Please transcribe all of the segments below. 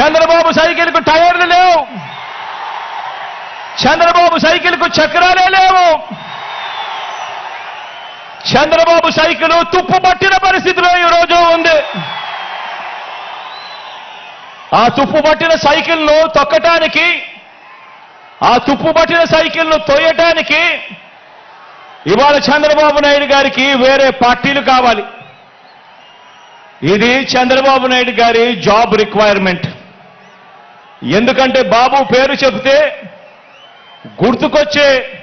చంద్రబాబు సైకిల్కు టైర్లు లేవు. చంద్రబాబు సైకిల్కు చక్రాలే లేవు. చంద్రబాబు సైకిల్ తుప్పు పట్టిన పరిస్థితిలో ఈ రోజు ఉంది. ఆ తుప్పు పట్టిన సైకిల్ను తొక్కటానికి ఆ తుప్పు పట్టిన సైకిల్ను తోయటానికి ఇవాళ చంద్రబాబు నాయుడు గారికి వేరే పార్టీలు కావాలి. ఇది చంద్రబాబు నాయుడు గారి జాబ్ రిక్వైర్మెంట్. ఎందుకంటే బాబు పేరు చెబితే గుర్తుకొచ్చే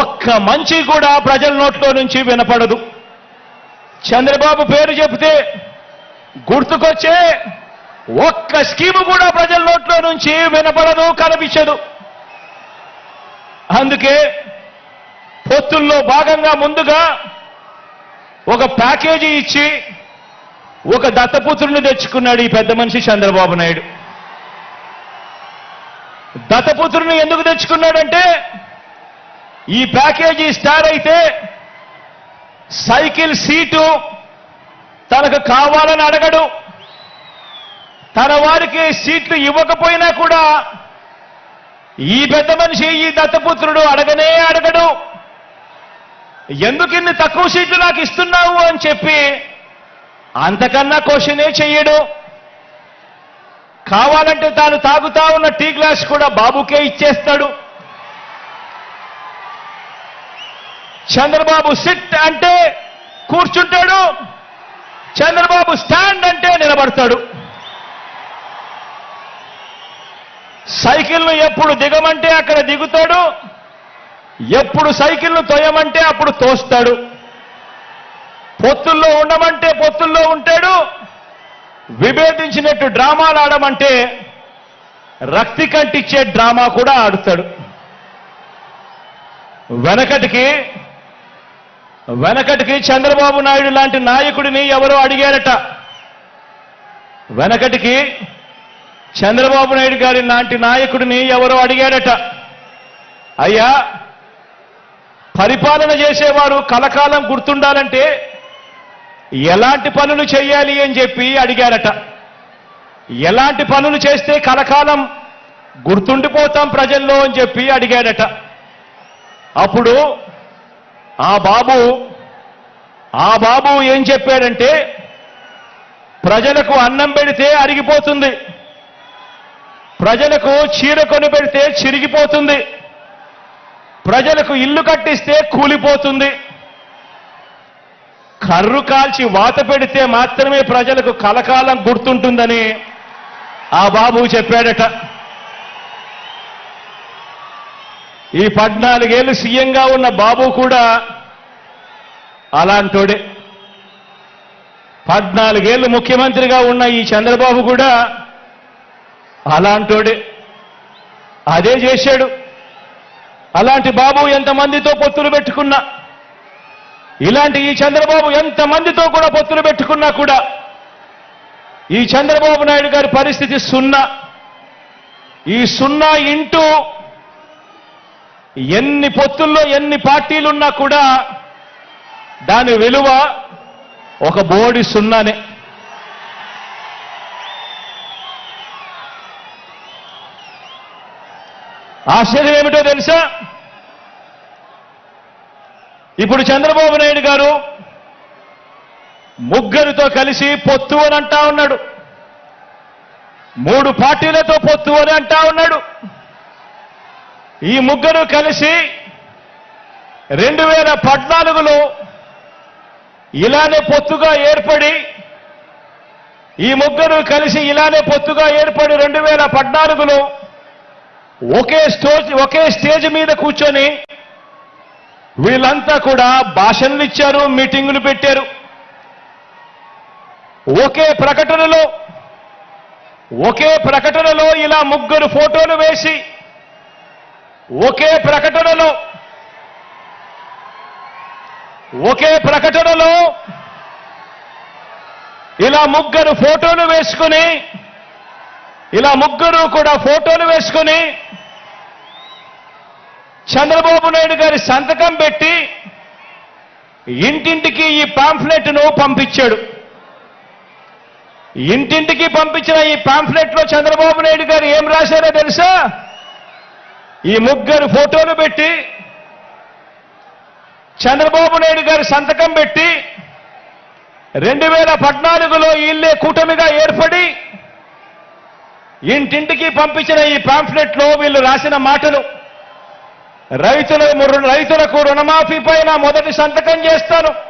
ఒక్క మంచి కూడా ప్రజల నోట్లో నుంచి వినపడదు. చంద్రబాబు పేరు చెబితే గుర్తుకొచ్చే ఒక్క స్కీము కూడా ప్రజల నోట్లో నుంచి వినపడదు కనిపించదు. అందుకే పొత్తుల్లో భాగంగా ముందుగా ఒక ప్యాకేజీ ఇచ్చి ఒక దత్తపుత్రుని తెచ్చుకున్నాడు ఈ పెద్ద మనిషి చంద్రబాబు నాయుడు. దత్తపుత్రుని ఎందుకు తెచ్చుకున్నాడంటే ఈ ప్యాకేజీ స్టార్ అయితే సైకిల్ సీటు తనకు కావాలని అడగడు. తన వారికి సీట్లు ఇవ్వకపోయినా కూడా ఈ పెద్ద మనిషి ఈ దత్తపుత్రుడు అడగనే అడగడు. ఎందుకు ఇన్ని తక్కువ సీట్లు నాకు ఇస్తున్నావు అని చెప్పి అంతకన్నా క్వశ్చనే చెయ్యడు. కావాలంటే తాను తాగుతా ఉన్న టీ గ్లాస్ కూడా బాబుకే ఇచ్చేస్తాడు. చంద్రబాబు సిట్ అంటే కూర్చుంటాడు. చంద్రబాబు స్టాండ్ అంటే నిలబడతాడు. సైకిల్ను ఎప్పుడు దిగమంటే అక్కడ దిగుతాడు. ఎప్పుడు సైకిల్ను తోయమంటే అప్పుడు తోస్తాడు. పొత్తుల్లో ఉండమంటే పొత్తుల్లో ఉంటాడు. విభేదించినట్టు డ్రామాలు ఆడమంటే రక్తి కంటిచ్చే డ్రామా కూడా ఆడుతాడు. వెనకటికి వెనకటికి చంద్రబాబు నాయుడు లాంటి నాయకుడిని ఎవరో అడిగారట. వెనకటికి చంద్రబాబు నాయుడు గారి లాంటి నాయకుడిని ఎవరో అడిగారట. అయ్యా పరిపాలన చేసేవారు కలకాలం గుర్తుండాలంటే ఎలాంటి పనులు చేయాలి అని చెప్పి అడిగారట. ఎలాంటి పనులు చేస్తే కలకాలం గుర్తుండిపోతాం ప్రజల్లో అని చెప్పి అడిగాడట అప్పుడు ఆ బాబు ఆ బాబు ఏం చెప్పాడంటే ప్రజలకు అన్నం పెడితే అరిగిపోతుంది. ప్రజలకు చీర కొని పెడితే చిరిగిపోతుంది. ప్రజలకు ఇల్లు కట్టిస్తే కూలిపోతుంది. కర్రు కాల్చి వాత పెడితే మాత్రమే ప్రజలకు కలకాలం గుర్తుంటుందని ఆ బాబు చెప్పాడట. ఈ పద్నాలుగేళ్ళు సీఎంగా ఉన్న బాబు కూడా అలాంటోడే. పద్నాలుగేళ్ళు ముఖ్యమంత్రిగా ఉన్న ఈ చంద్రబాబు కూడా అలాంటోడే. అదే చేశాడు. అలాంటి బాబు ఎంతమందితో పొత్తులు పెట్టుకున్నా? ఇలాంటి ఈ చంద్రబాబు ఎంతమందితో కూడా పొత్తులు పెట్టుకున్నా కూడా ఈ చంద్రబాబు నాయుడు గారి పరిస్థితి సున్నా. ఈ సున్నా ఇంటూ ఎన్ని పొత్తుల్లో ఎన్ని పార్టీలున్నా కూడా దాని విలువ ఒక బోడి సున్నానే. ఆశ్చర్యం ఏమిటో తెలుసా? ఇప్పుడు చంద్రబాబు నాయుడు గారు ముగ్గురితో కలిసి పొత్తు అని అంటా ఉన్నాడు. మూడు పార్టీలతో పొత్తు అని అంటా ఉన్నాడు. ఈ ముగ్గురు కలిసి రెండు వేల పద్నాలుగులో ఇలానే పొత్తుగా ఏర్పడి ఈ ముగ్గురు కలిసి ఇలానే పొత్తుగా ఏర్పడి రెండు వేల పద్నాలుగులో ఒకే స్టోజ్ ఒకే స్టేజ్ మీద కూర్చొని వీళ్ళంతా కూడా భాషణలు ఇచ్చారు మీటింగులు పెట్టారు. ఒకే ప్రకటనలో ఒకే ప్రకటనలో ఇలా ముగ్గురు ఫోటోలు వేసి ఒకే ప్రకటనలో ఒకే ప్రకటనలో ఇలా ముగ్గురు ఫోటోలు వేసుకుని ఇలా ముగ్గురు కూడా ఫోటోలు వేసుకుని చంద్రబాబు నాయుడు గారి సంతకం పెట్టి ఇంటింటికి ఈ పాంఫ్లెట్ను పంపించాడు. ఇంటింటికి పంపించిన ఈ పాంఫ్లెట్లో చంద్రబాబు నాయుడు గారు ఏం రాశారో తెలుసా? ఈ ముగ్గురు ఫోటోలు పెట్టి చంద్రబాబు నాయుడు గారి సంతకం పెట్టి రెండు వేల పద్నాలుగులో వీళ్ళే కూటమిగా ఏర్పడి ఇంటింటికి పంపించిన ఈ పాంఫ్లెట్లో వీళ్ళు రాసిన మాటలు. రైతుల రైతులకు రుణమాఫీ పైన మొదటి సంతకం చేస్తాను.